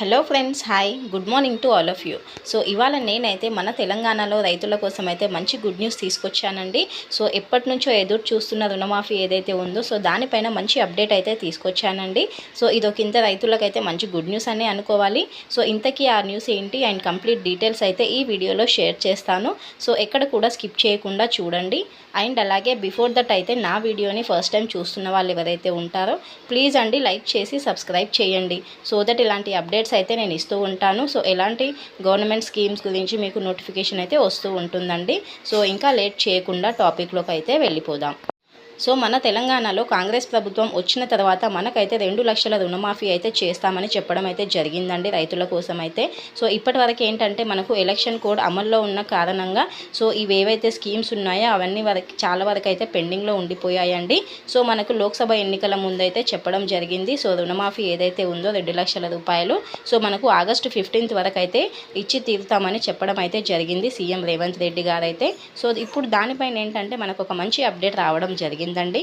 Hello friends hi good morning to all of you so ఇవాళ నేనైతే మన తెలంగాణలో రైతుల కోసం అయితే మంచి గుడ్ న్యూస్ తీసుకొచ్చానండి. సో ఎప్పటి నుంచో ఎదురు చూస్తున్న రుణమాఫీ ఏదైతే ఉందో సో దానిపైన మంచి అప్డేట్ అయితే తీసుకొచ్చానండి. సో ఇదొక ఇంత రైతులకైతే మంచి గుడ్ న్యూస్ అనే అనుకోవాలి. సో ఇంతకీ ఆ న్యూస్ ఏంటి అండ్ కంప్లీట్ డీటెయిల్స్ అయితే ఈ వీడియోలో షేర్ చేస్తాను. సో ఎక్కడ కూడా స్కిప్ చేయకుండా చూడండి. అండ్ అలాగే బిఫోర్ దట్ అయితే నా వీడియోని ఫస్ట్ టైం చూస్తున్న వాళ్ళు ఎవరైతే ఉంటారో ప్లీజ్ అండి లైక్ చేసి సబ్స్క్రైబ్ చేయండి. సో దట్ ఇలాంటి అప్డేట్ అప్డేట్స్ అయితే నేను ఇస్తూ ఉంటాను. సో ఎలాంటి గవర్నమెంట్ స్కీమ్స్ గురించి మీకు నోటిఫికేషన్ అయితే వస్తూ ఉంటుందండి. సో ఇంకా లేట్ చేయకుండా టాపిక్లోకి అయితే వెళ్ళిపోదాం. సో మన తెలంగాణలో కాంగ్రెస్ ప్రభుత్వం వచ్చిన తర్వాత మనకైతే రెండు లక్షల రుణమాఫీ అయితే చేస్తామని చెప్పడం అయితే జరిగిందండి రైతుల కోసం అయితే. సో ఇప్పటి వరకు ఏంటంటే మనకు ఎలక్షన్ కోడ్ అమల్లో ఉన్న కారణంగా సో ఇవి ఏవైతే స్కీమ్స్ ఉన్నాయో అవన్నీ వరకు చాలా వరకు అయితే పెండింగ్లో ఉండిపోయాయండి. సో మనకు లోక్సభ ఎన్నికల ముందైతే చెప్పడం జరిగింది. సో రుణమాఫీ ఏదైతే ఉందో రెండు లక్షల రూపాయలు. సో మనకు ఆగస్టు ఫిఫ్టీన్త్ వరకు అయితే ఇచ్చి తీరుతామని చెప్పడం అయితే జరిగింది సీఎం రేవంత్ రెడ్డి గారు అయితే సో ఇప్పుడు దానిపైన ఏంటంటే మనకు ఒక మంచి అప్డేట్ రావడం జరిగింది. జరిగిందండి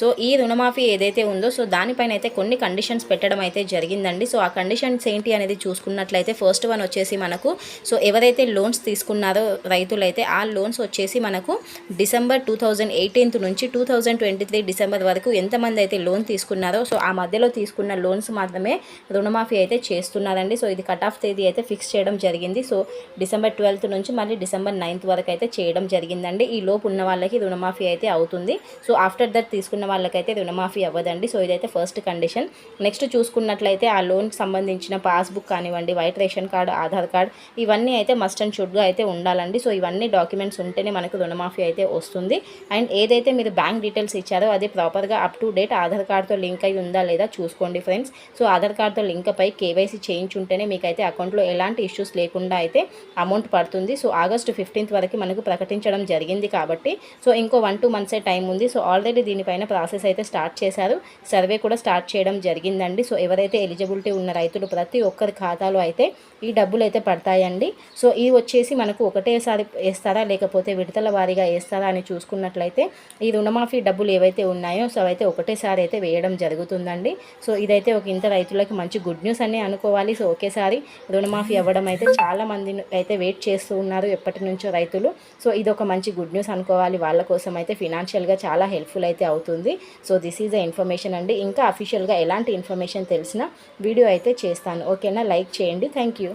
సో ఈ రుణమాఫీ ఏదైతే ఉందో సో దానిపైన అయితే కొన్ని కండిషన్స్ పెట్టడం అయితే జరిగిందండి. సో ఆ కండిషన్స్ ఏంటి అనేది చూసుకున్నట్లయితే ఫస్ట్ వన్ వచ్చేసి మనకు సో ఎవరైతే లోన్స్ తీసుకున్నారో రైతులైతే ఆ లోన్స్ వచ్చేసి మనకు డిసెంబర్ టూ థౌజండ్ ఎయిటీన్త్ నుంచి two thousand twenty three December వరకు ఎంతమంది అయితే లోన్ తీసుకున్నారో సో ఆ మధ్యలో తీసుకున్న లోన్స్ మాత్రమే రుణమాఫీ అయితే చేస్తున్నారండి. సో ఇది కట్ ఆఫ్ తేదీ అయితే ఫిక్స్ చేయడం జరిగింది. సో డిసెంబర్ ట్వెల్త్ నుంచి మళ్ళీ డిసెంబర్ నైన్త్ వరకు అయితే చేయడం జరిగిందండి. ఈ లోపు ఉన్న వాళ్ళకి రుణమాఫీ అయితే అవుతుంది. సో ఆఫ్టర్ దట్ తీసుకున్న వాళ్ళకైతే రుణమాఫీ అవ్వదండి. సో ఇదైతే ఫస్ట్ కండిషన్. నెక్స్ట్ చూసుకున్నట్లయితే ఆ లోన్కి సంబంధించిన పాస్బుక్ కానివ్వండి white ration card Aadhaar card ఇవన్నీ అయితే మస్ట్ అండ్ షుడ్గా అయితే ఉండాలండి. సో ఇవన్నీ డాక్యుమెంట్స్ ఉంటేనే మనకు రుణమాఫీ అయితే వస్తుంది. అండ్ ఏదైతే మీరు బ్యాంక్ డీటెయిల్స్ ఇచ్చారో అది ప్రాపర్గా అప్ టు డేట్ ఆధార్ కార్డ్తో లింక్ అయి ఉందా లేదా చూసుకోండి ఫ్రెండ్స్. సో ఆధార్ కార్డ్తో లింక్ పై కేవైసీ చేయించుంటేనే మీకైతే అకౌంట్లో ఎలాంటి ఇష్యూస్ లేకుండా అయితే అమౌంట్ పడుతుంది. సో ఆగస్టు ఫిఫ్టీన్త్ వరకు మనకు ప్రకటించడం జరిగింది కాబట్టి సో ఇంకో వన్ టూ మంత్సే టైం ఉంది. సో ఆల్రెడీ దీనిపైన ప్రాసెస్ అయితే స్టార్ట్ చేశారు. సర్వే కూడా స్టార్ట్ చేయడం జరిగిందండి. సో ఎవరైతే ఎలిజిబిలిటీ ఉన్న రైతులు ప్రతి ఒక్కరి ఖాతాలో అయితే ఈ డబ్బులు అయితే పడతాయండి. సో ఇది వచ్చేసి మనకు ఒకటేసారి వేస్తారా లేకపోతే విడతల వారీగా వేస్తారా అని చూసుకున్నట్లయితే ఈ రుణమాఫీ డబ్బులు ఏవైతే ఉన్నాయో సో అయితే ఒకటేసారి అయితే వేయడం జరుగుతుందండి. సో ఇదైతే ఒక ఇంత రైతులకి మంచి గుడ్ న్యూస్ అని అనుకోవాలి. సో ఒకేసారి రుణమాఫీ అవ్వడం అయితే చాలామంది అయితే వెయిట్ చేస్తూ ఉన్నారు ఎప్పటి నుంచో రైతులు. సో ఇది ఒక మంచి గుడ్ న్యూస్ అనుకోవాలి. వాళ్ళ కోసం అయితే ఫినాన్షియల్గా చాలా హెల్ప్ఫుల్ అయితే అవుతుంది. So this is the information అండి. ఇంకా అఫీషియల్గా ఎలాంటి ఇన్ఫర్మేషన్ తెలిసినా వీడియో అయితే చేస్తాను. ఓకేనా? లైక్ చేయండి. Thank you